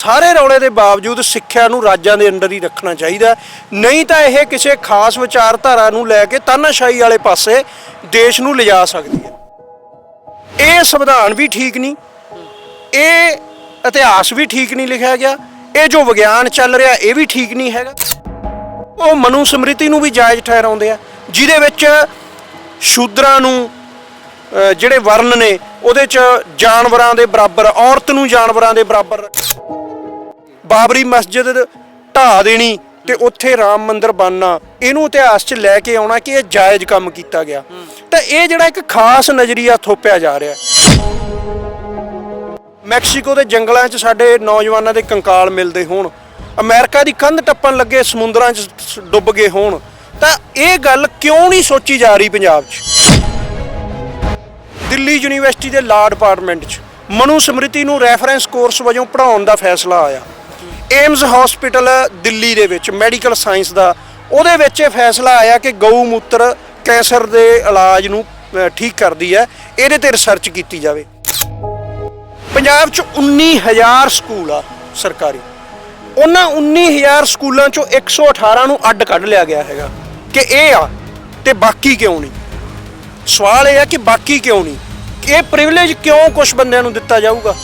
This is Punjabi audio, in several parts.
ਸਾਰੇ ਰੌਲੇ ਦੇ ਬਾਵਜੂਦ ਸਿੱਖਿਆ ਨੂੰ ਰਾਜਾਂ ਦੇ ਅੰਡਰ ਹੀ ਰੱਖਣਾ ਚਾਹੀਦਾ ਨਹੀਂ ਤਾਂ ਇਹ ਕਿਸੇ ਖਾਸ ਵਿਚਾਰਧਾਰਾ ਨੂੰ ਲੈ ਕੇ ਤਾਨਾਸ਼ਾਹੀ ਵਾਲੇ ਪਾਸੇ ਦੇਸ਼ ਨੂੰ ਲਿਜਾ ਸਕਦੀ ਹੈ। ਇਹ ਸੰਵਿਧਾਨ ਵੀ ਠੀਕ ਨਹੀਂ, ਇਹ ਇਤਿਹਾਸ ਵੀ ਠੀਕ ਨਹੀਂ ਲਿਖਿਆ ਗਿਆ, ਇਹ ਜੋ ਵਿਗਿਆਨ ਚੱਲ ਰਿਹਾ ਇਹ ਵੀ ਠੀਕ ਨਹੀਂ ਹੈਗਾ। ਉਹ ਮਨੂ ਸਮ੍ਰਿਤੀ ਨੂੰ ਵੀ ਜਾਇਜ਼ ਠਹਿਰਾਉਂਦੇ ਆ, ਜਿਹਦੇ ਵਿੱਚ ਸ਼ੂਦਰਾਂ ਨੂੰ ਜਿਹੜੇ ਵਰਨ ਨੇ, ਉਹਦੇ ਚ ਜਾਨਵਰਾਂ ਦੇ ਬਰਾਬਰ, ਔਰਤ ਨੂੰ ਜਾਨਵਰਾਂ ਦੇ ਬਰਾਬਰ ਬਾਬਰੀ ਮਸਜਿਦ ਢਾ ਦੇਣੀ ਤੇ ਉੱਥੇ ਰਾਮ ਮੰਦਿਰ ਬਣਨਾ, ਇਹਨੂੰ ਇਤਿਹਾਸ 'ਚ ਲੈ ਕੇ ਆਉਣਾ ਕਿ ਇਹ ਜਾਇਜ਼ ਕੰਮ ਕੀਤਾ ਗਿਆ। ਤਾਂ ਇਹ ਜਿਹੜਾ ਇੱਕ ਖਾਸ ਨਜ਼ਰੀਆ ਥੋਪਿਆ ਜਾ ਰਿਹਾ ਮੈਕਸੀਕੋ ਦੇ ਜੰਗਲਾਂ 'ਚ ਸਾਡੇ ਨੌਜਵਾਨਾਂ ਦੇ ਕੰਕਾਲ ਮਿਲਦੇ ਹੋਣ, ਅਮਰੀਕਾ ਦੀ ਕੰਧ ਟੱਪਣ ਲੱਗੇ ਸਮੁੰਦਰਾਂ 'ਚ ਡੁੱਬ ਗਏ ਹੋਣ, ਤਾਂ ਇਹ ਗੱਲ ਕਿਉਂ ਨਹੀਂ ਸੋਚੀ ਜਾ ਰਹੀ ਪੰਜਾਬ 'ਚ? ਦਿੱਲੀ ਯੂਨੀਵਰਸਿਟੀ ਦੇ ਲਾ ਡਿਪਾਰਟਮੈਂਟ 'ਚ ਮਨੂ ਸਮ੍ਰਿਤੀ ਨੂੰ ਰੈਫਰੈਂਸ ਕੋਰਸ ਵਜੋਂ ਪੜ੍ਹਾਉਣ ਦਾ ਫੈਸਲਾ ਆਇਆ। ਏਮਜ਼ ਹਸਪੀਟਲ ਦਿੱਲੀ ਦੇ ਵਿੱਚ ਮੈਡੀਕਲ ਸਾਇੰਸ ਦਾ, ਉਹਦੇ ਵਿੱਚ ਇਹ ਫੈਸਲਾ ਆਇਆ ਕਿ ਗਊ ਮੂਤਰ ਕੈਂਸਰ ਦੇ ਇਲਾਜ ਨੂੰ ਠੀਕ ਕਰਦੀ ਹੈ, ਇਹਦੇ ਤੇ ਰਿਸਰਚ ਕੀਤੀ ਜਾਵੇ। ਪੰਜਾਬ 'ਚ 19000 ਸਕੂਲ ਆ ਸਰਕਾਰੀ। ਉਹਨਾਂ 19000 ਸਕੂਲਾਂ 'ਚੋਂ 118 ਨੂੰ ਅੱਡ ਕੱਢ ਲਿਆ ਗਿਆ ਹੈਗਾ। ਕਿ ਇਹ ਆ ਤੇ ਬਾਕੀ ਕਿਉਂ ਨਹੀਂ? ਸਵਾਲ ਇਹ ਹੈ ਕਿ ਬਾਕੀ ਕਿਉਂ ਨਹੀਂ? ਇਹ ਪ੍ਰਿਵਿਲੇਜ ਕਿਉਂ ਕੁਝ ਬੰਦਿਆਂ ਨੂੰ ਦਿੱਤਾ ਜਾਊਗਾ?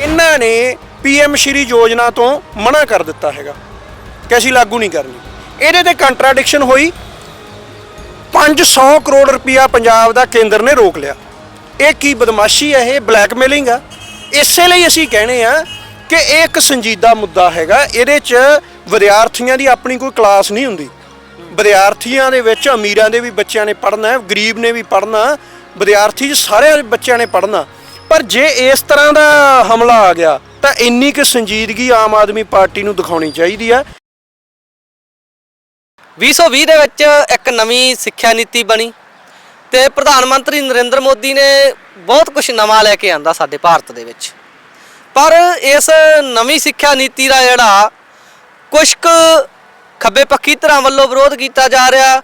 ਇਹਨਾਂ ਨੇ ਪੀਐਮ ਸ਼੍ਰੀ ਯੋਜਨਾ ਤੋਂ ਮਨਾ ਕਰ ਦਿੱਤਾ ਹੈਗਾ। ਕਿ ਅਸੀਂ ਲਾਗੂ ਨਹੀਂ ਕਰਨੀ। ਇਹਦੇ ਤੇ ਕੰਟਰਾਡਿਕਸ਼ਨ ਹੋਈ। 500 ਕਰੋੜ ਰੁਪਇਆ ਪੰਜਾਬ ਦਾ ਕੇਂਦਰ ਨੇ ਰੋਕ ਲਿਆ। ਇਹ ਕੀ ਬਦਮਾਸ਼ੀ ਹੈ ਇਹ? ਬਲੈਕਮੇਲਿੰਗ ਆ। ਇਸੇ ਲਈ ਅਸੀਂ ਕਹਿੰਦੇ ਆ ਕਿ ਇਹ ਇੱਕ ਸੰਜੀਦਾ ਮੁੱਦਾ ਹੈਗਾ। ਇਹਦੇ 'ਚ ਵਿਦਿਆਰਥੀਆਂ ਦੀ ਆਪਣੀ ਕੋਈ ਕਲਾਸ ਨਹੀਂ ਹੁੰਦੀ। ਵਿਦਿਆਰਥੀਆਂ ਦੇ ਵਿੱਚ, ਅਮੀਰਾਂ ਦੇ ਵੀ ਬੱਚਿਆਂ ਨੇ ਪੜ੍ਹਨਾ ਹੈ, ਗਰੀਬ ਨੇ ਵੀ ਪੜ੍ਹਨਾ, ਵਿਦਿਆਰਥੀ 'ਚ ਸਾਰੇ ਬੱਚਿਆਂ ਨੇ ਪੜ੍ਹਨਾ। ਪਰ ਜੇ ਇਸ ਤਰ੍ਹਾਂ ਦਾ ਹਮਲਾ ਆ ਗਿਆ, ਤਾਂ ਇੰਨੀ ਕੁ ਸੰਜੀਦਗੀ ਆਮ ਆਦਮੀ ਪਾਰਟੀ ਨੂੰ ਦਿਖਾਉਣੀ ਚਾਹੀਦੀ ਆ 2020 ਦੇ ਵਿੱਚ ਇੱਕ ਨਵੀਂ ਸਿੱਖਿਆ ਨੀਤੀ ਬਣੀ ਤੇ ਪ੍ਰਧਾਨ ਮੰਤਰੀ ਨਰਿੰਦਰ ਮੋਦੀ ਨੇ ਬਹੁਤ ਕੁਝ ਨਵਾਂ ਲੈ ਕੇ ਆਂਦਾ ਸਾਡੇ ਭਾਰਤ ਦੇ ਵਿੱਚ। ਪਰ ਇਸ ਨਵੀਂ ਸਿੱਖਿਆ ਨੀਤੀ ਦਾ ਜਿਹੜਾ ਕੁਝ ਕੁ ਖੱਬੇ ਪੱਖੀ ਧਿਰਾਂ ਵੱਲੋਂ ਵਿਰੋਧ ਕੀਤਾ ਜਾ ਰਿਹਾ।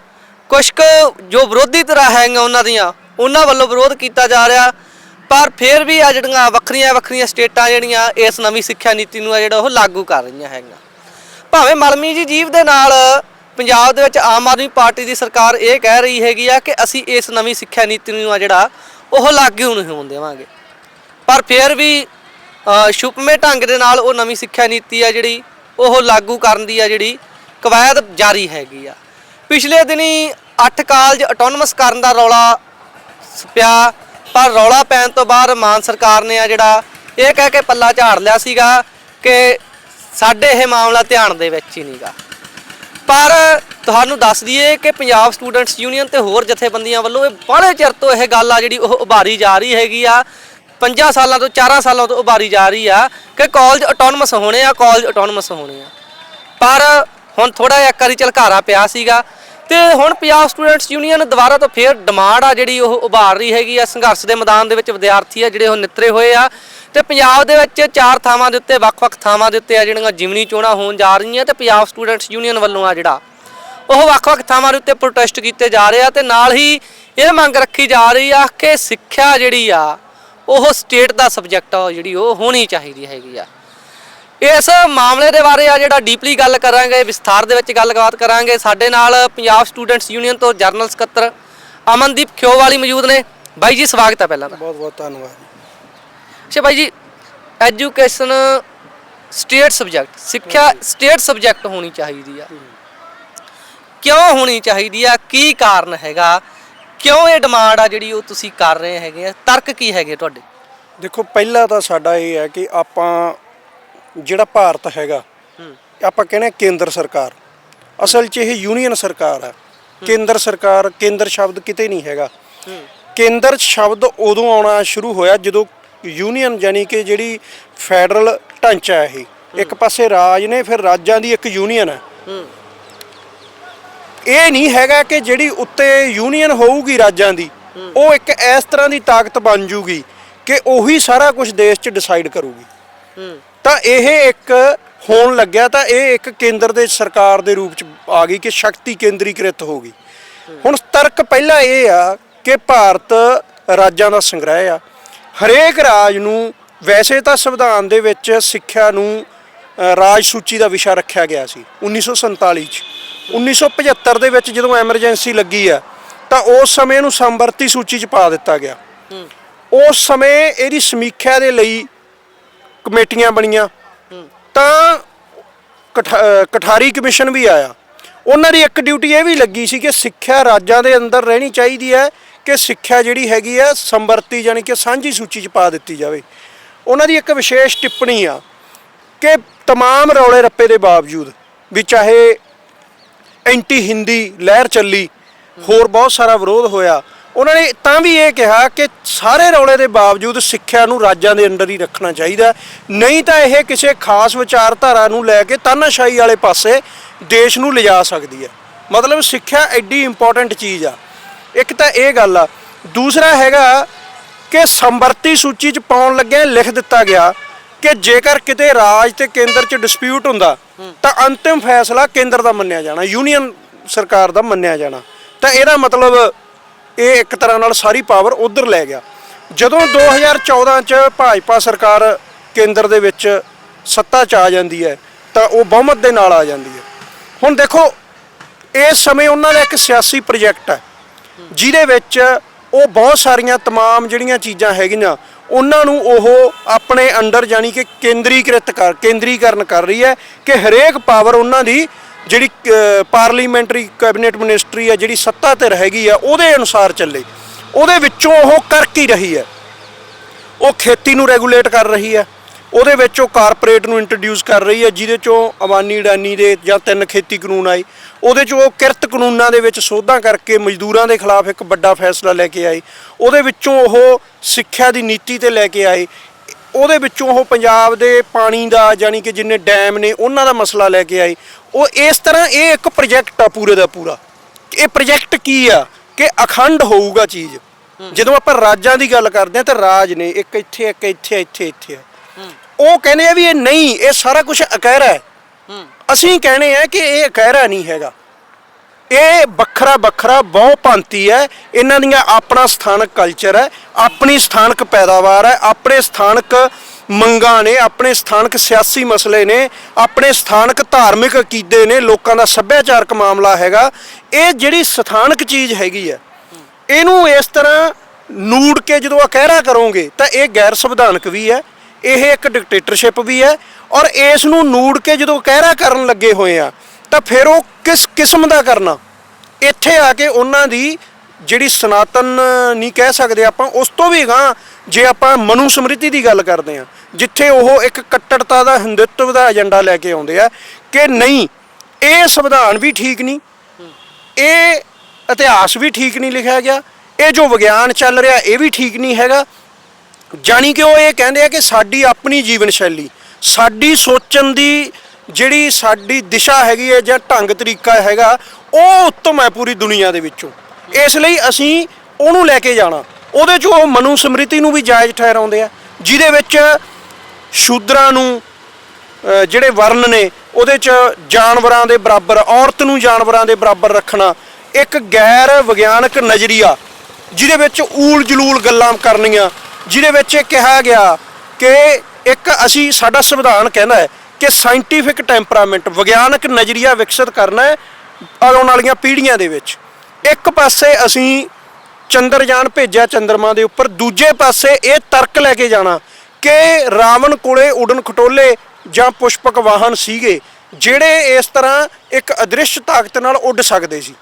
ਕੁਝ ਕੁ ਜੋ ਵਿਰੋਧੀ ਧਿਰਾਂ ਹੈਗੀਆਂ ਉਹਨਾਂ ਦੀਆਂ, ਉਹਨਾਂ ਵੱਲੋਂ ਵਿਰੋਧ ਕੀਤਾ ਜਾ ਰਿਹਾ। ਪਰ ਫਿਰ ਵੀ ਆ ਜਿਹੜੀਆਂ ਵੱਖਰੀਆਂ ਵੱਖਰੀਆਂ ਸਟੇਟਾਂ ਜਿਹੜੀਆਂ, ਇਸ ਨਵੀਂ ਸਿੱਖਿਆ ਨੀਤੀ ਨੂੰ ਆ ਜਿਹੜਾ ਉਹ ਲਾਗੂ ਕਰ ਰਹੀਆਂ ਹੈਗੀਆਂ। ਭਾਵੇਂ ਮਲਮੀ ਜੀ ਜੀਵ ਦੇ ਨਾਲ ਪੰਜਾਬ ਦੇ ਵਿੱਚ ਆਮ ਆਦਮੀ ਪਾਰਟੀ ਦੀ ਸਰਕਾਰ ਇਹ ਕਹਿ ਰਹੀ ਹੈਗੀ ਆ ਕਿ ਅਸੀਂ ਇਸ ਨਵੀਂ ਸਿੱਖਿਆ ਨੀਤੀ ਨੂੰ ਆ ਜਿਹੜਾ, ਉਹ ਲਾਗੂ ਨਹੀਂ ਹੋਣ ਦੇਵਾਂਗੇ। ਪਰ ਫਿਰ ਵੀ ਸ਼ੁਪਮੇ ਢੰਗ ਦੇ ਨਾਲ ਉਹ ਨਵੀਂ ਸਿੱਖਿਆ ਨੀਤੀ ਆ ਜਿਹੜੀ, ਉਹ ਲਾਗੂ ਕਰਨ ਦੀ ਆ ਜਿਹੜੀ ਕਵਾਇਦ ਜਾਰੀ ਹੈਗੀ ਆ। ਪਿਛਲੇ ਦਿਨੀ 8 ਕਾਲਜ ਆਟੋਨਮਸ ਕਰਨ ਦਾ ਰੌਲਾ ਪਿਆ, ਪਰ ਰੌਲਾ ਪੈਣ ਤੋਂ ਬਾਅਦ ਮਾਨ ਸਰਕਾਰ ਨੇ ਆ ਜਿਹੜਾ ਇਹ ਕਹਿ ਕੇ ਪੱਲਾ ਝਾੜ ਲਿਆ ਸੀਗਾ ਕਿ ਸਾਡੇ ਇਹ ਮਾਮਲਾ ਧਿਆਨ ਦੇ ਵਿੱਚ ਹੀ ਨਹੀਂਗਾ ਪਰ ਤੁਹਾਨੂੰ ਦੱਸ ਦਈਏ ਕਿ ਪੰਜਾਬ ਸਟੂਡੈਂਟਸ ਯੂਨੀਅਨ ਤੇ ਹੋਰ ਜਥੇਬੰਦੀਆਂ ਵੱਲੋਂ ਇਹ ਬੜੇ ਚਿਰ ਤੋਂ ਇਹ ਗੱਲ ਆ ਜਿਹੜੀ ਉਹ ਉਭਾਰੀ ਜਾ ਰਹੀ ਹੈਗੀ ਆ। 5 ਸਾਲਾਂ ਤੋਂ 4 ਸਾਲਾਂ ਤੋਂ ਉਭਾਰੀ ਜਾ ਰਹੀ ਆ ਕਿ ਕਾਲਜ ਆਟੋਨਮਸ ਹੋਣੇ ਆ, ਕਾਲਜ ਆਟੋਨਮਸ ਹੋਣੇ ਆ। ਪਰ ਹੁਣ ਥੋੜਾ ਜਿਹਾ ਕਰੀ ਝਲਕਾਰਾ ਪਿਆ ਸੀਗਾ ਤੇ ਹੁਣ ਪੰਜਾਬ ਸਟੂਡੈਂਟਸ ਯੂਨੀਅਨ ਦੁਬਾਰਾ ਤੋਂ ਫੇਰ ਡਿਮਾਂਡ ਆ ਜਿਹੜੀ ਉਹ ਉਭਾਰ ਰਹੀ ਹੈਗੀ ਆ, ਸੰਘਰਸ਼ ਦੇ ਮੈਦਾਨ ਦੇ ਵਿੱਚ ਵਿਦਿਆਰਥੀ ਆ ਜਿਹੜੇ ਉਹ ਨਿਤਰੇ ਹੋਏ ਆ ਤੇ ਪੰਜਾਬ ਦੇ ਵਿੱਚ ਚਾਰ ਥਾਵਾਂ ਦੇ ਉੱਤੇ, ਵੱਖ-ਵੱਖ ਥਾਵਾਂ ਦੇ ਉੱਤੇ ਆ ਜਿਹੜੀਆਂ ਜਿਮਨੀ ਚੋਣਾਂ ਹੋਣ ਜਾ ਰਹੀਆਂ ਤੇ ਪੰਜਾਬ ਸਟੂਡੈਂਟਸ ਯੂਨੀਅਨ ਵੱਲੋਂ ਆ ਜਿਹੜਾ ਉਹ ਵੱਖ-ਵੱਖ ਥਾਵਾਂ ਦੇ ਉੱਤੇ ਪ੍ਰੋਟੈਸਟ ਕੀਤੇ ਜਾ ਰਹੇ ਆ ਤੇ ਨਾਲ ਹੀ ਇਹ ਮੰਗ ਰੱਖੀ ਜਾ ਰਹੀ ਆ ਕਿ ਸਿੱਖਿਆ ਜਿਹੜੀ ਆ, ਉਹ ਸਟੇਟ ਦਾ ਸਬਜੈਕਟ ਆ, ਜਿਹੜੀ ਉਹ ਹੋਣੀ ਚਾਹੀਦੀ ਹੈਗੀ ਆ। ਇਸ ਮਾਮਲੇ ਦੇ ਬਾਰੇ ਆ ਜਿਹੜਾ ਡੀਪਲੀ ਗੱਲ ਕਰਾਂਗੇ ਵਿਸਥਾਰ ਦੇ ਵਿੱਚ ਗੱਲਬਾਤ ਕਰਾਂਗੇ। ਸਾਡੇ ਨਾਲ ਪੰਜਾਬ ਸਟੂਡੈਂਟਸ ਯੂਨੀਅਨ ਤੋਂ ਜਰਨਲ ਸਕੱਤਰ ਅਮਨਦੀਪ ਖਿਓਵਾਲੀ ਮੌਜੂਦ ਨੇ। ਬਾਈ ਜੀ ਸਵਾਗਤ ਹੈ ਪਹਿਲਾਂ ਤਾਂ। ਬਹੁਤ ਬਹੁਤ ਧੰਨਵਾਦ ਅੱਛਾ ਬਾਈ ਜੀ ਐਜੂਕੇਸ਼ਨ ਸਟੇਟ ਸਬਜੈਕਟ ਸਿੱਖਿਆ ਸਟੇਟ ਸਬਜੈਕਟ ਹੋਣੀ ਚਾਹੀਦੀ ਆ। ਕਿਉਂ ਹੋਣੀ ਚਾਹੀਦੀ ਆ? ਕੀ ਕਾਰਨ ਹੈਗਾ? ਕਿਉਂ ਇਹ ਡਿਮਾਂਡ ਆ ਜਿਹੜੀ ਉਹ ਤੁਸੀਂ ਕਰ ਰਹੇ ਹੈਗੇ ਆ? ਤਰਕ ਕੀ ਹੈਗੇ ਤੁਹਾਡੇ? ਦੇਖੋ ਪਹਿਲਾ ਤਾਂ ਸਾਡਾ ਇਹ ਹੈ ਕਿ ਆਪਾਂ ਜਿਹੜਾ ਭਾਰਤ ਹੈਗਾ ਆਪਾਂ ਕਹਿੰਦੇ ਕੇਂਦਰ ਸਰਕਾਰ। ਅਸਲ 'ਚ ਇਹ ਯੂਨੀਅਨ ਸਰਕਾਰ ਹੈ। ਕੇਂਦਰ ਸਰਕਾਰ ਕੇਂਦਰ ਸ਼ਬਦ ਕਿਤੇ ਨਹੀਂ ਹੈਗਾ। ਕੇਂਦਰ ਸ਼ਬਦ ਉਦੋਂ ਆਉਣਾ ਸ਼ੁਰੂ ਹੋਇਆ ਜਦੋਂ ਯੂਨੀਅਨ ਯਾਨੀ ਕਿ ਜਿਹੜੀ ਫੈਡਰਲ ਢਾਂਚਾ ਹੈ ਇਹ। ਇੱਕ ਪਾਸੇ ਰਾਜ ਨੇ ਫਿਰ ਰਾਜਾਂ ਦੀ ਇੱਕ ਯੂਨੀਅਨ ਹੈ। ਇਹ ਨਹੀਂ ਹੈਗਾ ਕਿ ਜਿਹੜੀ ਉੱਤੇ ਯੂਨੀਅਨ ਹੋਊਗੀ ਰਾਜਾਂ ਦੀ ਉਹ ਇੱਕ ਇਸ ਤਰ੍ਹਾਂ ਦੀ ਤਾਕਤ ਬਣ ਜੂਗੀ ਕਿ ਉਹੀ ਸਾਰਾ ਕੁਝ ਦੇਸ਼ 'ਚ ਡਿਸਾਈਡ ਕਰੂਗੀ। ਤਾਂ ਇਹ ਇੱਕ ਹੋਣ ਲੱਗਿਆ ਤਾਂ ਇਹ ਇੱਕ ਕੇਂਦਰ ਦੇ ਸਰਕਾਰ ਦੇ ਰੂਪ 'ਚ ਆ ਗਈ ਕਿ ਸ਼ਕਤੀ ਕੇਂਦਰੀਕ੍ਰਿਤ ਹੋ ਗਈ। ਹੁਣ ਤਰਕ ਪਹਿਲਾ ਇਹ ਆ ਕਿ ਭਾਰਤ ਰਾਜਾਂ ਦਾ ਸੰਗ੍ਰਹਿ ਆ। ਹਰੇਕ ਰਾਜ ਨੂੰ ਵੈਸੇ ਤਾਂ ਸੰਵਿਧਾਨ ਦੇ ਵਿੱਚ ਸਿੱਖਿਆ ਨੂੰ ਰਾਜ ਸੂਚੀ ਦਾ ਵਿਸ਼ਾ ਰੱਖਿਆ ਗਿਆ ਸੀ 1947 ਚ। 1975 ਦੇ ਵਿੱਚ ਜਦੋਂ ਐਮਰਜੈਂਸੀ ਲੱਗੀ ਆ ਤਾਂ ਉਸ ਸਮੇਂ ਨੂੰ ਸੰਵਰਤੀ ਸੂਚੀ ਚ ਪਾ ਦਿੱਤਾ ਗਿਆ। ਉਸ ਸਮੇਂ ਇਹਦੀ ਸਮੀਖਿਆ ਦੇ ਲਈ ਕਮੇਟੀਆਂ ਬਣੀਆਂ ਤਾਂ ਕਠ- ਅ, ਕਠਾਰੀ ਕਮਿਸ਼ਨ ਵੀ ਆਇਆ ਉਹਨਾਂ ਦੀ ਇੱਕ ਡਿਊਟੀ ਇਹ ਵੀ ਲੱਗੀ ਸੀ ਕਿ ਸਿੱਖਿਆ ਰਾਜਾਂ ਦੇ ਅੰਦਰ ਰਹਿਣੀ ਚਾਹੀਦੀ ਹੈ ਕਿ ਸਿੱਖਿਆ ਜਿਹੜੀ ਹੈਗੀ ਹੈ ਸੰਵਰਤੀ ਯਾਨੀ ਕਿ ਸਾਂਝੀ ਸੂਚੀ 'ਚ ਪਾ ਦਿੱਤੀ ਜਾਵੇ ਉਹਨਾਂ ਦੀ ਇੱਕ ਵਿਸ਼ੇਸ਼ ਟਿੱਪਣੀ ਆ ਕਿ तमाम ਰੌਲੇ ਰੱਪੇ ਦੇ ਬਾਵਜੂਦ ਵੀ ਚਾਹੇ ਐਂਟੀ ਹਿੰਦੀ ਲਹਿਰ ਚੱਲੀ ਹੋਰ ਬਹੁਤ ਸਾਰਾ ਵਿਰੋਧ ਹੋਇਆ ਉਹਨਾਂ ਨੇ ਤਾਂ ਵੀ ਇਹ ਕਿਹਾ ਕਿ ਸਾਰੇ ਰੌਲੇ ਦੇ ਬਾਵਜੂਦ ਸਿੱਖਿਆ ਨੂੰ ਰਾਜਾਂ ਦੇ ਅੰਡਰ ਹੀ ਰੱਖਣਾ ਚਾਹੀਦਾ ਨਹੀਂ ਤਾਂ ਇਹ ਕਿਸੇ ਖਾਸ ਵਿਚਾਰਧਾਰਾ ਨੂੰ ਲੈ ਕੇ ਤਾਨਾਸ਼ਾਹੀ ਵਾਲੇ ਪਾਸੇ ਦੇਸ਼ ਨੂੰ ਲਿਜਾ ਸਕਦੀ ਹੈ। ਮਤਲਬ ਸਿੱਖਿਆ ਐਡੀ ਇੰਪੋਰਟੈਂਟ ਚੀਜ਼ ਆ। ਇੱਕ ਤਾਂ ਇਹ ਗੱਲ ਆ। ਦੂਸਰਾ ਹੈਗਾ ਕਿ ਸੰਵਰਤੀ ਸੂਚੀ 'ਚ ਪਾਉਣ ਲੱਗਿਆ ਲਿਖ ਦਿੱਤਾ ਗਿਆ ਕਿ ਜੇਕਰ ਕਿਤੇ ਰਾਜ ਤੇ ਕੇਂਦਰ 'ਚ ਡਿਸਪਿਊਟ ਹੁੰਦਾ, ਤਾਂ ਅੰਤਿਮ ਫੈਸਲਾ ਕੇਂਦਰ ਦਾ ਮੰਨਿਆ ਜਾਣਾ ਯੂਨੀਅਨ ਸਰਕਾਰ ਦਾ ਮੰਨਿਆ ਜਾਣਾ। ਤਾਂ ਇਹਦਾ ਮਤਲਬ ਇਹ ਇੱਕ ਤਰ੍ਹਾਂ ਨਾਲ ਸਾਰੀ ਪਾਵਰ ਉਧਰ ਲੈ ਗਿਆ ਜਦੋਂ 2014 ਚ ਭਾਜਪਾ ਸਰਕਾਰ ਕੇਂਦਰ ਦੇ ਵਿੱਚ ਸੱਤਾ 'ਚ ਆ ਜਾਂਦੀ ਹੈ ਤਾਂ ਉਹ ਬਹੁਮਤ ਦੇ ਨਾਲ ਆ ਜਾਂਦੀ ਹੈ ਹੁਣ ਦੇਖੋ ਇਸ ਸਮੇਂ ਉਹਨਾਂ ਦਾ ਇੱਕ ਸਿਆਸੀ ਪ੍ਰੋਜੈਕਟ ਹੈ ਜਿਹਦੇ ਵਿੱਚ ਉਹ ਬਹੁਤ ਸਾਰੀਆਂ तमाम ਜਿਹੜੀਆਂ ਚੀਜ਼ਾਂ ਹੈਗੀਆਂ ਉਹਨਾਂ ਨੂੰ ਉਹ ਆਪਣੇ ਅੰਡਰ ਜਾਨੀ ਕਿ ਕੇਂਦਰੀਕ੍ਰਿਤ ਕਰ ਕੇਂਦਰੀਕਰਨ ਕਰ ਰਹੀ ਹੈ ਕਿ ਹਰੇਕ ਪਾਵਰ ਉਹਨਾਂ ਦੀ ਜਿਹੜੀ ਪਾਰਲੀਮੈਂਟਰੀ ਕੈਬਨਿਟ ਮਿਨਿਸਟਰੀ ਹੈ ਜਿਹੜੀ ਸੱਤਾ ਤੇ ਹੈਗੀ ਆ, ਉਹਦੇ ਅਨੁਸਾਰ ਚੱਲੇ। ਉਹਦੇ ਵਿੱਚੋਂ ਉਹ ਕਰ ਕੀ ਰਹੀ ਹੈ। ਉਹ ਖੇਤੀ ਨੂੰ ਰੈਗੂਲੇਟ ਕਰ ਰਹੀ ਹੈ। ਉਹਦੇ ਵਿੱਚ ਉਹ ਕਾਰਪੋਰੇਟ ਨੂੰ ਇੰਟਰੋਡਿਊਸ ਕਰ ਰਹੀ ਹੈ, ਜਿਹਦੇ ਚੋਂ ਅਵਾਨੀ ਅਡਾਨੀ ਦੇ ਜਾਂ ਤਿੰਨ ਖੇਤੀ ਕਾਨੂੰਨ ਆਏ। ਉਹਦੇ ਚੋਂ ਉਹ ਕਿਰਤ ਕਾਨੂੰਨਾਂ ਦੇ ਵਿੱਚ ਸੋਧਾਂ ਕਰਕੇ ਮਜ਼ਦੂਰਾਂ ਦੇ ਖਿਲਾਫ ਇੱਕ ਵੱਡਾ ਫੈਸਲਾ ਲੈ ਕੇ ਆਏ। ਉਹਦੇ ਵਿੱਚੋਂ ਉਹ ਸਿੱਖਿਆ ਦੀ ਨੀਤੀ ਤੇ ਲੈ ਕੇ ਆਏ। ਉਹਦੇ ਵਿੱਚੋਂ ਉਹ ਪੰਜਾਬ ਦੇ ਪਾਣੀ ਦਾ ਯਾਨੀ ਕਿ ਜਿੰਨੇ ਡੈਮ ਨੇ ਉਹਨਾਂ ਦਾ ਮਸਲਾ ਲੈ ਕੇ ਆਏ। ਉਹ ਇਸ ਤਰ੍ਹਾਂ ਇਹ ਇੱਕ ਪ੍ਰੋਜੈਕਟ ਆ ਪੂਰੇ ਦਾ ਪੂਰਾ। ਇਹ ਪ੍ਰੋਜੈਕਟ ਕੀ ਆ? ਕਿ ਅਖੰਡ ਹੋਊਗਾ ਚੀਜ਼। ਜਦੋਂ ਆਪਾਂ ਰਾਜਾਂ ਦੀ ਗੱਲ ਕਰਦੇ ਆ ਤਾਂ ਰਾਜ ਨੇ ਇੱਕ ਇੱਥੇ ਇੱਕ ਇੱਥੇ ਇੱਥੇ ਇੱਥੇ ਉਹ ਕਹਿੰਦੇ ਆ ਵੀ ਇਹ ਨਹੀਂ ਇਹ ਸਾਰਾ ਕੁਝ ਅਕਹਿਰਾ ਹੈ। ਅਸੀਂ ਕਹਿੰਦੇ ਆ ਕਿ ਇਹ ਅਕਹਿਰਾ ਨਹੀਂ ਹੈਗਾ। ਇਹ ਵੱਖਰਾ ਵੱਖਰਾ ਬਹੁ ਪੰਥੀ ਹੈ। ਇਹਨਾਂ ਦੀਆਂ ਆਪਣਾ ਸਥਾਨਕ ਕਲਚਰ ਹੈ, ਆਪਣੀ ਸਥਾਨਕ ਪੈਦਾਵਾਰ ਹੈ, ਆਪਣੇ ਸਥਾਨਕ ਮੰਗਾਂ ਨੇ, ਆਪਣੇ ਸਥਾਨਕ ਸਿਆਸੀ ਮਸਲੇ ਨੇ, ਆਪਣੇ ਸਥਾਨਕ ਧਾਰਮਿਕ ਅਕੀਦੇ ਨੇ, ਲੋਕਾਂ ਦਾ ਸੱਭਿਆਚਾਰਕ ਮਾਮਲਾ ਹੈਗਾ। ਇਹ ਜਿਹੜੀ ਸਥਾਨਕ ਚੀਜ਼ ਹੈਗੀ ਹੈ, ਇਹਨੂੰ ਇਸ ਤਰ੍ਹਾਂ ਨੂੜ ਕੇ ਜਦੋਂ ਅਕਹਿਰਾ ਕਰੋਗੇ, ਤਾਂ ਇਹ ਗੈਰ ਸੰਵਿਧਾਨਕ ਵੀ ਹੈ, ਇਹ ਇੱਕ ਡਿਕਟੇਟਰਸ਼ਿਪ ਵੀ ਹੈ ਔਰ ਇਸ ਨੂੰ ਨੂੜ ਕੇ ਜਦੋਂ ਕਹਿਰਾ ਕਰਨ ਲੱਗੇ ਹੋਏ ਆ ਤਾਂ ਫਿਰ ਉਹ ਕਿਸ ਕਿਸਮ ਦਾ ਕਰਨਾ? ਇੱਥੇ ਆ ਕੇ ਉਹਨਾਂ ਦੀ ਜਿਹੜੀ ਸਨਾਤਨ ਨਹੀਂ ਕਹਿ ਸਕਦੇ ਆਪਾਂ, ਉਸ ਤੋਂ ਵੀ ਗਾਂ ਜੇ ਆਪਾਂ ਮਨੂ ਸਮ੍ਰਿਤੀ ਦੀ ਗੱਲ ਕਰਦੇ ਆ ਜਿੱਥੇ ਉਹ ਇੱਕ ਕੱਟੜਤਾ ਦਾ ਹਿੰਦੁੱਤਵ ਦਾ ਏਜੰਡਾ ਲੈ ਕੇ ਆਉਂਦੇ ਆ ਕਿ ਨਹੀਂ, ਇਹ ਸੰਵਿਧਾਨ ਵੀ ਠੀਕ ਨਹੀਂ, ਇਹ ਇਤਿਹਾਸ ਵੀ ਠੀਕ ਨਹੀਂ ਲਿਖਿਆ ਗਿਆ, ਇਹ ਜੋ ਵਿਗਿਆਨ ਚੱਲ ਰਿਹਾ ਇਹ ਵੀ ਠੀਕ ਨਹੀਂ ਹੈਗਾ। ਜਾਣੀ ਕਿ ਉਹ ਇਹ ਕਹਿੰਦੇ ਆ ਕਿ ਸਾਡੀ ਆਪਣੀ ਜੀਵਨ ਸ਼ੈਲੀ, ਸਾਡੀ ਸੋਚਣ ਦੀ ਜਿਹੜੀ ਸਾਡੀ ਦਿਸ਼ਾ ਹੈਗੀ ਹੈ ਜਾਂ ਢੰਗ ਤਰੀਕਾ ਹੈਗਾ, ਉਹ ਉੱਤਮ ਹੈ ਪੂਰੀ ਦੁਨੀਆ ਦੇ ਵਿੱਚੋਂ। ਇਸ ਲਈ ਅਸੀਂ ਉਹਨੂੰ ਲੈ ਕੇ ਜਾਣਾ। ਉਹਦੇ 'ਚ ਉਹ ਮਨੂ ਸਮ੍ਰਿਤੀ ਨੂੰ ਵੀ ਜਾਇਜ਼ ਠਹਿਰਾਉਂਦੇ ਆ, ਜਿਹਦੇ ਵਿੱਚ ਸ਼ੂਦਰਾਂ ਨੂੰ ਜਿਹੜੇ ਵਰਨ ਨੇ, ਉਹਦੇ 'ਚ ਜਾਨਵਰਾਂ ਦੇ ਬਰਾਬਰ, ਔਰਤ ਨੂੰ ਜਾਨਵਰਾਂ ਦੇ ਬਰਾਬਰ ਰੱਖਣਾ, ਇੱਕ ਗੈਰ ਵਿਗਿਆਨਕ ਨਜ਼ਰੀਆ, ਜਿਹਦੇ ਵਿੱਚ ਊਲ ਜਲੂਲ ਗੱਲਾਂ ਕਰਨੀਆਂ, ਜਿਹਦੇ ਵਿੱਚ ਇਹ ਕਿਹਾ ਗਿਆ ਕਿ ਇੱਕ ਅਸੀਂ, ਸਾਡਾ ਸੰਵਿਧਾਨ ਕਹਿੰਦਾ ਹੈ ਕਿ ਸਾਇੰਟੀਫਿਕ ਟੈਂਪਰਾਮੈਂਟ ਵਿਗਿਆਨਕ ਨਜ਼ਰੀਆ ਵਿਕਸਿਤ ਕਰਨਾ ਹੈ ਆਉਣ ਵਾਲੀਆਂ ਪੀੜ੍ਹੀਆਂ ਦੇ ਵਿੱਚ। ਇੱਕ ਪਾਸੇ ਅਸੀਂ ਚੰਦਰਯਾਨ ਭੇਜਿਆ ਚੰਦਰਮਾ ਦੇ ਉੱਪਰ, ਦੂਜੇ ਪਾਸੇ ਇਹ ਤਰਕ ਲੈ ਕੇ ਜਾਣਾ ਕਿ ਰਾਵਣ ਕੋਲੇ ਉਡਨ ਖਟੋਲੇ ਜਾਂ ਪੁਸ਼ਪਕ ਵਾਹਨ ਸੀਗੇ, ਜਿਹੜੇ ਇਸ ਤਰ੍ਹਾਂ ਇੱਕ ਅਦ੍ਰਿਸ਼ ਤਾਕਤ ਨਾਲ ਉੱਡ ਸਕਦੇ ਸੀ।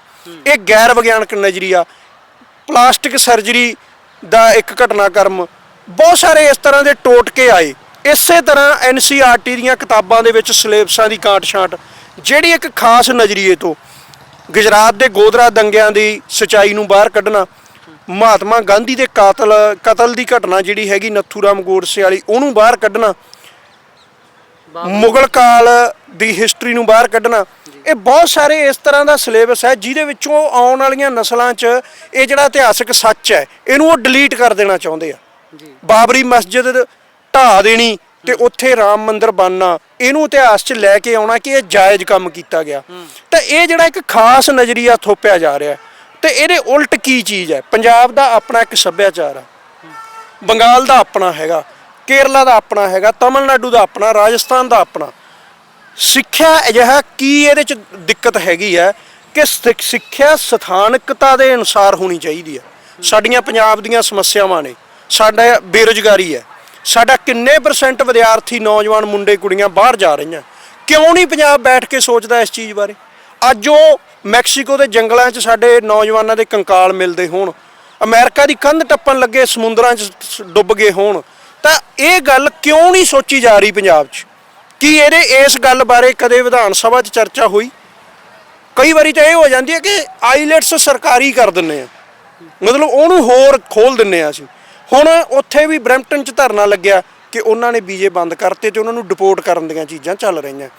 ਇਹ ਗੈਰ ਵਿਗਿਆਨਕ ਨਜ਼ਰੀਆ, ਪਲਾਸਟਿਕ ਸਰਜਰੀ ਦਾ ਇੱਕ ਘਟਨਾਕ੍ਰਮ, ਬਹੁਤ ਸਾਰੇ ਇਸ ਤਰ੍ਹਾਂ ਦੇ ਟੋਟਕੇ ਆਏ। ਇਸੇ ਤਰ੍ਹਾਂ ਐਨਸੀਆਰਟੀ ਦੀਆਂ ਕਿਤਾਬਾਂ ਦੇ ਵਿੱਚ ਸਿਲੇਬਸਾਂ ਦੀ ਕਾਟ-ਛਾਂਟ ਜਿਹੜੀ ਇੱਕ ਖਾਸ ਨਜ਼ਰੀਏ ਤੋਂ ਗੁਜਰਾਤ ਦੇ ਗੋਦਰਾ ਦੰਗਿਆਂ ਦੀ ਸਚਾਈ ਨੂੰ ਬਾਹਰ ਕੱਢਣਾ ਮਹਾਤਮਾ ਗਾਂਧੀ ਦੇ ਕਾਤਲ ਕਤਲ ਦੀ ਘਟਨਾ ਜਿਹੜੀ ਹੈਗੀ ਨੱਥੂਰਾਮ ਗੋਡਸੇ ਵਾਲੀ ਉਹਨੂੰ ਬਾਹਰ ਕੱਢਣਾ ਮੁਗਲ ਕਾਲ ਦੀ ਹਿਸਟਰੀ ਨੂੰ ਬਾਹਰ ਕੱਢਣਾ ਇਹ ਬਹੁਤ ਸਾਰੇ ਇਸ ਤਰ੍ਹਾਂ ਦਾ ਸਿਲੇਬਸ ਹੈ ਜਿਹਦੇ ਵਿੱਚੋਂ ਆਉਣ ਵਾਲੀਆਂ ਨਸਲਾਂ 'ਚ ਇਹ ਜਿਹੜਾ ਇਤਿਹਾਸਕ ਸੱਚ ਹੈ ਇਹਨੂੰ ਉਹ ਡਿਲੀਟ ਕਰ ਦੇਣਾ ਚਾਹੁੰਦੇ ਆ। ਬਾਬਰੀ ਮਸਜਿਦ ਢਾਹ ਦੇਣੀ ਤੇ ਉੱਥੇ ਰਾਮ ਮੰਦਿਰ ਬਣਨਾ। ਇਹਨੂੰ ਇਤਿਹਾਸ 'ਚ ਲੈ ਕੇ ਆਉਣਾ ਕਿ ਇਹ ਜਾਇਜ਼ ਕੰਮ ਕੀਤਾ ਗਿਆ। ਤਾਂ ਇਹ ਜਿਹੜਾ ਇੱਕ ਖਾਸ ਨਜ਼ਰੀਆ ਥੋਪਿਆ ਜਾ ਰਿਹਾ ਤੇ ਇਹਦੇ ਉਲਟ ਕੀ ਚੀਜ਼ ਹੈ? ਪੰਜਾਬ ਦਾ ਆਪਣਾ ਇੱਕ ਸੱਭਿਆਚਾਰ ਆ। ਬੰਗਾਲ ਦਾ ਆਪਣਾ ਹੈਗਾ ਕੇਰਲਾ ਦਾ ਆਪਣਾ ਹੈਗਾ ਤਮਿਲਨਾਡੂ ਦਾ ਆਪਣਾ ਰਾਜਸਥਾਨ ਦਾ ਆਪਣਾ। ਸਿੱਖਿਆ ਅਜਿਹਾ ਕੀ ਇਹਦੇ ਚ ਦਿੱਕਤ ਹੈਗੀ ਹੈ ਕਿ ਸਿੱਖ- ਸਿੱਖਿਆ ਸਥਾਨਕਤਾ ਦੇ ਅਨੁਸਾਰ ਹੋਣੀ ਚਾਹੀਦੀ ਹੈ। ਸਾਡੀਆਂ ਪੰਜਾਬ ਦੀਆਂ ਸਮੱਸਿਆਵਾਂ ਨੇ। ਸਾਡਾ ਬੇਰੁਜ਼ਗਾਰੀ ਹੈ। ਸਾਡਾ ਕਿੰਨੇ ਪਰਸੈਂਟ ਵਿਦਿਆਰਥੀ, ਨੌਜਵਾਨ ਮੁੰਡੇ, ਕੁੜੀਆਂ ਬਾਹਰ ਜਾ ਰਹੀਆਂ? ਕਿਉਂ ਨਹੀਂ ਪੰਜਾਬ ਬੈਠ ਕੇ ਸੋਚਦਾ ਇਸ ਚੀਜ਼ ਬਾਰੇ? ਅੱਜ ਉਹ ਮੈਕਸੀਕੋ ਦੇ ਜੰਗਲਾਂ 'ਚ ਸਾਡੇ ਨੌਜਵਾਨਾਂ ਦੇ ਕੰਕਾਲ ਮਿਲਦੇ ਹੋਣ, ਅਮਰੀਕਾ ਦੀ ਕੰਧ ਟੱਪਣ ਲੱਗੇ, ਸਮੁੰਦਰਾਂ 'ਚ ਸ- ਡੁੱਬ ਗਏ ਹੋਣ, ਤਾਂ ਇਹ ਗੱਲ ਕਿਉਂ ਨਹੀਂ ਸੋਚੀ ਜਾ ਰਹੀ ਪੰਜਾਬ 'ਚ? ਕੀ ਇਹਦੇ ਇਸ ਗੱਲ ਬਾਰੇ ਕਦੇ ਵਿਧਾਨ ਸਭਾ 'ਚ ਚਰਚਾ ਹੋਈ? ਕਈ ਵਾਰੀ ਤਾਂ ਇਹ ਹੋ ਜਾਂਦੀ ਹੈ ਕਿ ਆਈਲੈਟਸ ਸਰਕਾਰੀ ਕਰ ਦਿੰਨੇ ਆ। ਮਤਲਬ ਉਹਨੂੰ ਹੋਰ ਖੋਲ ਦਿੰਨੇ ਆ ਅਸੀਂ। ਹੁਣ ਉੱਥੇ ਵੀ ਬ੍ਰੈਂਪਟਨ 'ਚ ਧਰਨਾ ਲੱਗਿਆ ਕਿ ਉਹਨਾਂ ਨੇ ਵੀਜ਼ੇ ਬੰਦ ਕਰਤੇ ਤੇ ਉਹਨਾਂ ਨੂੰ ਡਿਪੋਰਟ ਕਰਨ ਦੀਆਂ ਚੀਜ਼ਾਂ ਚੱਲ ਰਹੀਆਂ।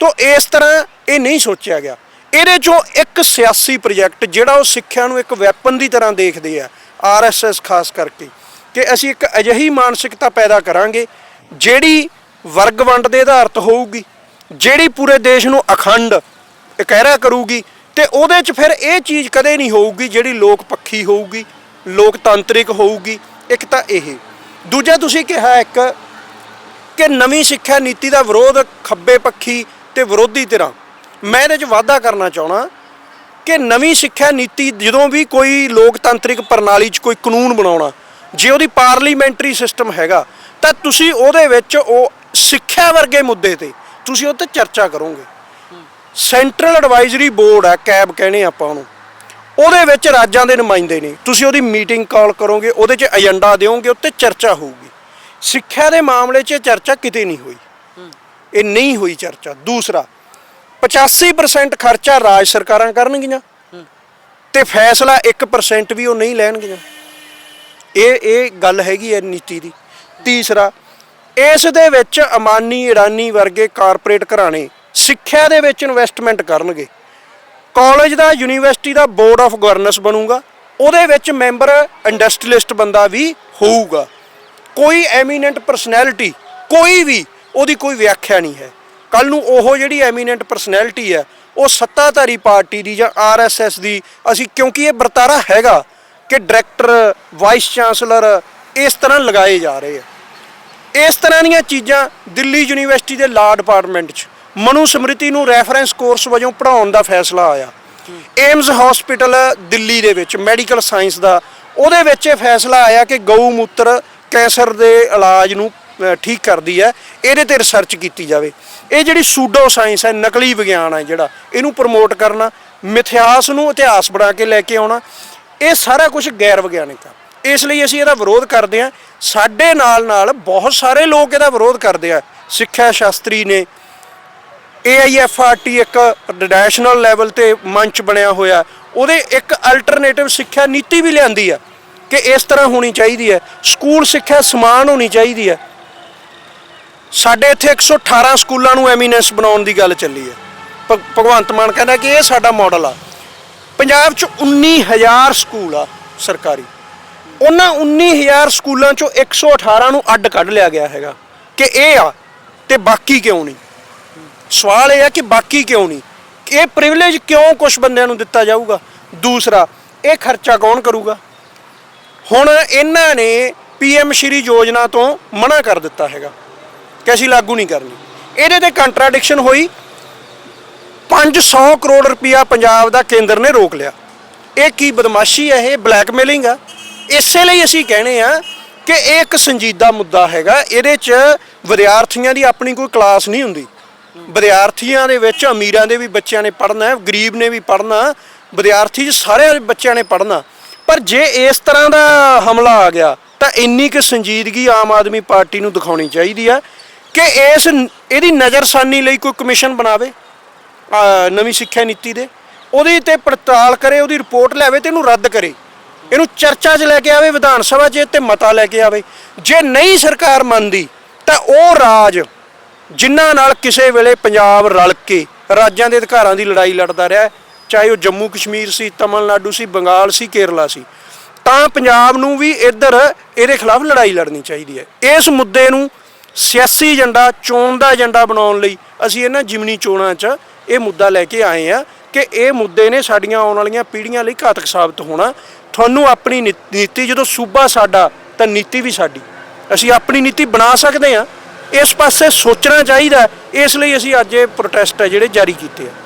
ਤੋਂ ਇਸ ਤਰ੍ਹਾਂ ਇਹ ਨਹੀਂ ਸੋਚਿਆ ਗਿਆ। ਇਹਦੇ ਚੋਂ ਇੱਕ ਸਿਆਸੀ ਪ੍ਰੋਜੈਕਟ ਜਿਹੜਾ ਉਹ ਸਿੱਖਿਆ ਨੂੰ ਇੱਕ ਵੈਪਨ ਦੀ ਤਰ੍ਹਾਂ ਦੇਖਦੇ ਆ ਆਰਐਸਐਸ ਖਾਸ ਕਰਕੇ, ਕਿ ਅਸੀਂ ਇੱਕ ਅਜਿਹੀ ਮਾਨਸਿਕਤਾ ਪੈਦਾ ਕਰਾਂਗੇ ਜਿਹੜੀ ਵਰਗ ਵੰਡ ਦੇ ਆਧਾਰਿਤ ਹੋਊਗੀ, ਜਿਹੜੀ ਪੂਰੇ ਦੇਸ਼ ਨੂੰ ਅਖੰਡ ਇਕਹਿਰਾ ਕਰੂਗੀ ਤੇ ਉਹਦੇ 'ਚ ਫਿਰ ਇਹ ਚੀਜ਼ ਕਦੇ ਨਹੀਂ ਹੋਊਗੀ ਜਿਹੜੀ ਲੋਕ ਪੱਖੀ ਹੋਊਗੀ, ਲੋਕਤੰਤਰਿਕ ਹੋਊਗੀ ਇੱਕ ਤਾਂ ਇਹ। ਦੂਜਾ ਤੁਸੀਂ ਕਿਹਾ ਇੱਕ ਕਿ ਨਵੀਂ ਸਿੱਖਿਆ ਨੀਤੀ ਦਾ ਵਿਰੋਧ ਖੱਬੇ ਪੱਖੀ ਤੇ ਵਿਰੋਧੀ ਧਿਰਾਂ। ਮੈਂ ਇਹਦੇ 'ਚ ਵਾਅਦਾ ਕਰਨਾ ਚਾਹਣਾ ਕਿ ਨਵੀਂ ਸਿੱਖਿਆ ਨੀਤੀ ਜਦੋਂ ਵੀ ਕੋਈ ਲੋਕਤੰਤਰਿਕ ਪ੍ਰਣਾਲੀ 'ਚ ਕੋਈ ਕਾਨੂੰਨ ਬਣਾਉਣਾ ਜੇ ਉਹਦੀ ਪਾਰਲੀਮੈਂਟਰੀ ਸਿਸਟਮ ਹੈਗਾ ਤਾਂ ਤੁਸੀਂ ਉਹਦੇ ਵਿੱਚ ਉਹ ਸਿੱਖਿਆ ਵਰਗੇ ਮੁੱਦੇ ਤੇ ਤੁਸੀਂ ਉਹ ਤੇ ਚਰਚਾ ਕਰੋਗੇ। ਸੈਂਟਰਲ ਐਡਵਾਈਜ਼ਰੀ ਬੋਰਡ ਹੈ ਕੈਬ ਕਹਿੰਦੇ ਆਪਾਂ ਉਹਨੂੰ। ਉਹਦੇ ਵਿੱਚ ਰਾਜਾਂ ਦੇ ਨੁਮਾਇੰਦੇ ਨੇ। ਤੁਸੀਂ ਉਹਦੀ ਮੀਟਿੰਗ ਕਾਲ ਕਰੋਗੇ ਉਹਦੇ 'ਚ ਏਜੰਡਾ ਦਿਓਗੇ ਉੱਤੇ ਚਰਚਾ ਹੋਊਗੀ। ਸਿੱਖਿਆ ਦੇ ਮਾਮਲੇ 'ਚ ਚਰਚਾ ਕਿਤੇ ਨਹੀਂ ਹੋਈ। ਇਹ ਨਹੀਂ ਹੋਈ ਚਰਚਾ। ਦੂਸਰਾ 85% ਖਰਚਾ ਰਾਜ ਸਰਕਾਰਾਂ ਕਰਨਗੀਆਂ ਤੇ ਫੈਸਲਾ 1% ਵੀ ਉਹ ਨਹੀਂ ਲੈਣਗੀਆਂ। ਇਹ ਇਹ ਗੱਲ ਹੈਗੀ ਹੈ ਨੀਤੀ ਦੀ। ਤੀਸਰਾ ਇਸ ਦੇ ਵਿੱਚ ਅਮਾਨੀ ਇਰਾਨੀ ਵਰਗੇ ਕਾਰਪੋਰੇਟ ਘਰਾਣੇ ਸਿੱਖਿਆ ਦੇ ਵਿੱਚ ਇਨਵੈਸਟਮੈਂਟ ਕਰਨਗੇ। ਕਾਲਜ ਦਾ, ਯੂਨੀਵਰਸਿਟੀ ਦਾ ਬੋਰਡ ਆਫ ਗਵਰਨੈਂਸ ਬਣੂਗਾ। ਉਹਦੇ ਵਿੱਚ ਮੈਂਬਰ ਇੰਡਸਟਰੀਲਿਸਟ ਬੰਦਾ ਵੀ ਹੋਊਗਾ। ਕੋਈ ਐਮੀਨੈਂਟ ਪਰਸਨੈਲਿਟੀ, ਕੋਈ ਵੀ, ਉਹਦੀ ਕੋਈ ਵਿਆਖਿਆ ਨਹੀਂ ਹੈ। ਕੱਲ ਨੂੰ ਉਹ ਜਿਹੜੀ ਐਮੀਨੈਂਟ ਪਰਸਨੈਲਿਟੀ ਹੈ, ਉਹ ਸੱਤਾਧਾਰੀ ਪਾਰਟੀ ਦੀ ਜਾਂ ਆਰਐਸਐਸ ਦੀ, ਅਸੀਂ ਕਿਉਂਕਿ ਇਹ ਵਰਤਾਰਾ ਹੈਗਾ ਕਿ ਡਾਇਰੈਕਟਰ, ਵਾਈਸ ਚਾਂਸਲਰ ਇਸ ਤਰ੍ਹਾਂ ਲਗਾਏ ਜਾ ਰਹੇ ਆ। ਇਸ ਤਰ੍ਹਾਂ ਦੀਆਂ ਚੀਜ਼ਾਂ ਦਿੱਲੀ ਯੂਨੀਵਰਸਿਟੀ ਦੇ ਲਾ ਡਿਪਾਰਟਮੈਂਟ 'ਚ ਮਨੂ ਸਮ੍ਰਿਤੀ ਨੂੰ ਰੈਫਰੈਂਸ ਕੋਰਸ ਵਜੋਂ ਪੜਾਉਣ ਦਾ ਫੈਸਲਾ ਆਇਆ। ਏਮਜ਼ ਹਸਪੀਟਲ ਦਿੱਲੀ ਦੇ ਵਿੱਚ ਮੈਡੀਕਲ ਸਾਇੰਸ ਦਾ, ਉਹਦੇ ਵਿੱਚ ਇਹ ਫੈਸਲਾ ਆਇਆ ਕਿ ਗਊ ਮੂਤਰ ਕੈਂਸਰ ਦੇ ਇਲਾਜ ਨੂੰ ਠੀਕ ਕਰਦੀ ਹੈ, ਇਹਦੇ ਤੇ ਰਿਸਰਚ ਕੀਤੀ ਜਾਵੇ। ਇਹ ਜਿਹੜੀ ਸੂਡੋ ਸਾਇੰਸ ਹੈ, ਨਕਲੀ ਵਿਗਿਆਨ ਹੈ ਜਿਹੜਾ, ਇਹਨੂੰ ਪ੍ਰਮੋਟ ਕਰਨਾ ਮਿਥਿਆਸ ਨੂੰ ਇਤਿਹਾਸ ਬਣਾ ਕੇ ਲੈ ਕੇ ਆਉਣਾ, ਇਹ ਸਾਰਾ ਕੁਝ ਗੈਰ ਵਿਗਿਆਨਿਕ ਆ। ਇਸ ਲਈ ਅਸੀਂ ਇਹਦਾ ਵਿਰੋਧ ਕਰਦੇ ਹਾਂ। ਸਾਡੇ ਨਾਲ ਨਾਲ ਬਹੁਤ ਸਾਰੇ ਲੋਕ ਇਹਦਾ ਵਿਰੋਧ ਕਰਦੇ ਆ। ਸਿੱਖਿਆ ਸ਼ਾਸਤਰੀ ਨੇ AIFRT ਇੱਕ ਨੈਸ਼ਨਲ ਲੈਵਲ ਤੇ ਮੰਚ ਬਣਿਆ ਹੋਇਆ। ਉਹਦੇ ਇੱਕ ਅਲਟਰਨੇਟਿਵ ਸਿੱਖਿਆ ਨੀਤੀ ਵੀ ਲਿਆਂਦੀ ਆ ਕਿ ਇਸ ਤਰ੍ਹਾਂ ਹੋਣੀ ਚਾਹੀਦੀ ਹੈ ਸਕੂਲ ਸਿੱਖਿਆ ਸਮਾਨ ਹੋਣੀ ਚਾਹੀਦੀ ਹੈ ਸਾਡੇ ਇੱਥੇ 118 ਸਕੂਲਾਂ ਨੂੰ ਐਮੀਨੈਂਸ ਬਣਾਉਣ ਦੀ ਗੱਲ ਚੱਲੀ ਹੈ ਭਗਵੰਤ ਮਾਨ ਕਹਿੰਦਾ ਕਿ ਇਹ ਸਾਡਾ ਮਾਡਲ ਆ। ਪੰਜਾਬ 'ਚ 19000 ਸਕੂਲ ਆ ਸਰਕਾਰੀ। ਉਹਨਾਂ 19000 ਸਕੂਲਾਂ 'ਚੋਂ 118 ਨੂੰ ਅੱਡ ਕੱਢ ਲਿਆ ਗਿਆ ਹੈਗਾ ਕਿ ਇਹ ਆ ਤੇ ਬਾਕੀ ਕਿਉਂ ਨਹੀਂ? ਸਵਾਲ ਇਹ ਹੈ ਕਿ ਬਾਕੀ ਕਿਉਂ ਨਹੀਂ? ਇਹ ਪ੍ਰਿਵਿਲੇਜ ਕਿਉਂ ਕੁਝ ਬੰਦਿਆਂ ਨੂੰ ਦਿੱਤਾ ਜਾਊਗਾ? ਦੂਸਰਾ, ਇਹ ਖਰਚਾ ਕੌਣ ਕਰੂਗਾ? ਹੁਣ ਇਹਨਾਂ ਨੇ ਪੀਐਮ ਸ਼੍ਰੀ ਯੋਜਨਾ ਤੋਂ ਮਨਾ ਕਰ ਦਿੱਤਾ ਹੈਗਾ ਕਿ ਅਸੀਂ ਲਾਗੂ ਨਹੀਂ ਕਰਨੀ। ਇਹਦੇ ਤੇ ਕੰਟਰਾਡਿਕਸ਼ਨ ਹੋਈ। 500 ਕਰੋੜ ਰੁਪਇਆ ਪੰਜਾਬ ਦਾ ਕੇਂਦਰ ਨੇ ਰੋਕ ਲਿਆ। ਇਹ ਕੀ ਬਦਮਾਸ਼ੀ ਹੈ ਇਹ ਬਲੈਕਮੇਲਿੰਗ ਆ? ਇਸੇ ਲਈ ਅਸੀਂ ਕਹਿੰਦੇ ਆ ਕਿ ਇਹ ਇੱਕ ਸੰਜੀਦਾ ਮੁੱਦਾ ਹੈਗਾ। ਇਹਦੇ 'ਚ ਵਿਦਿਆਰਥੀਆਂ ਦੀ ਆਪਣੀ ਕੋਈ ਕਲਾਸ ਨਹੀਂ ਹੁੰਦੀ। ਵਿਦਿਆਰਥੀਆਂ ਦੇ ਵਿੱਚ, ਅਮੀਰਾਂ ਦੇ ਵੀ ਬੱਚਿਆਂ ਨੇ ਪੜ੍ਹਨਾ ਹੈ, ਗਰੀਬ ਨੇ ਵੀ ਪੜ੍ਹਨਾ, ਵਿਦਿਆਰਥੀ 'ਚ ਸਾਰੇ ਬੱਚਿਆਂ ਨੇ ਪੜ੍ਹਨਾ। ਪਰ ਜੇ ਇਸ ਤਰ੍ਹਾਂ ਦਾ ਹਮਲਾ ਆ ਗਿਆ, ਤਾਂ ਇੰਨੀ ਕੁ ਸੰਜੀਦਗੀ ਆਮ ਆਦਮੀ ਪਾਰਟੀ ਨੂੰ ਦਿਖਾਉਣੀ ਚਾਹੀਦੀ ਆ ਕਿ ਇਸ ਇਹਦੀ ਨਜ਼ਰਸਾਨੀ ਲਈ ਕੋਈ ਕਮਿਸ਼ਨ ਬਣਾਵੇ ਨਵੀਂ ਸਿੱਖਿਆ ਨੀਤੀ ਦੇ। ਉਹਦੀ ਤੇ ਪੜਤਾਲ ਕਰੇ, ਉਹਦੀ ਰਿਪੋਰਟ ਲੈਵੇ ਤੇ ਇਹਨੂੰ ਰੱਦ ਕਰੇ। ਇਹਨੂੰ ਚਰਚਾ 'ਚ ਲੈ ਕੇ ਆਵੇ, ਵਿਧਾਨ ਸਭਾ 'ਚ ਤੇ ਮਤਾ ਲੈ ਕੇ ਆਵੇ। ਜੇ ਨਹੀਂ ਸਰਕਾਰ ਮੰਨਦੀ, ਤਾਂ ਉਹ ਰਾਜ ਜਿਨ੍ਹਾਂ ਨਾਲ ਕਿਸੇ ਵੇਲੇ ਪੰਜਾਬ ਰਲ ਕੇ ਰਾਜਾਂ ਦੇ ਅਧਿਕਾਰਾਂ ਦੀ ਲੜਾਈ ਲੜਦਾ ਰਿਹਾ, ਚਾਹੇ ਉਹ ਜੰਮੂ ਕਸ਼ਮੀਰ ਸੀ, ਤਮਿਲਨਾਡੂ ਸੀ, ਬੰਗਾਲ ਸੀ, ਕੇਰਲਾ ਸੀ, ਤਾਂ ਪੰਜਾਬ ਨੂੰ ਵੀ ਇੱਧਰ ਇਹਦੇ ਖਿਲਾਫ ਲੜਾਈ ਲੜਨੀ ਚਾਹੀਦੀ ਹੈ। ਇਸ ਮੁੱਦੇ ਨੂੰ ਸਿਆਸੀ ਏਜੰਡਾ, ਚੋਣ ਦਾ ਏਜੰਡਾ ਬਣਾਉਣ ਲਈ ਅਸੀਂ ਇਹਨਾਂ ਜਿਮਨੀ ਚੋਣਾਂ 'ਚ ਇਹ ਮੁੱਦਾ ਲੈ ਕੇ ਆਏ ਆ ਕਿ ਇਹ ਮੁੱਦੇ ਨੇ ਸਾਡੀਆਂ ਆਉਣ ਵਾਲੀਆਂ ਪੀੜ੍ਹੀਆਂ ਲਈ ਘਾਤਕ ਸਾਬਤ ਹੋਣਾ। ਤੁਹਾਨੂੰ ਆਪਣੀ ਨੀ- ਨੀਤੀ ਜਦੋਂ ਸੂਬਾ ਸਾਡਾ, ਤਾਂ ਨੀਤੀ ਵੀ ਸਾਡੀ। ਅਸੀਂ ਆਪਣੀ ਨੀਤੀ ਬਣਾ ਸਕਦੇ ਹਾਂ। ਇਸ ਪਾਸੇ ਸੋਚਣਾ ਚਾਹੀਦਾ ਇਸ ਲਈ ਅਸੀਂ ਅੱਜ ਇਹ ਪ੍ਰੋਟੈਸਟ ਹੈ ਜਿਹੜੇ ਜਾਰੀ ਕੀਤੇ ਆ।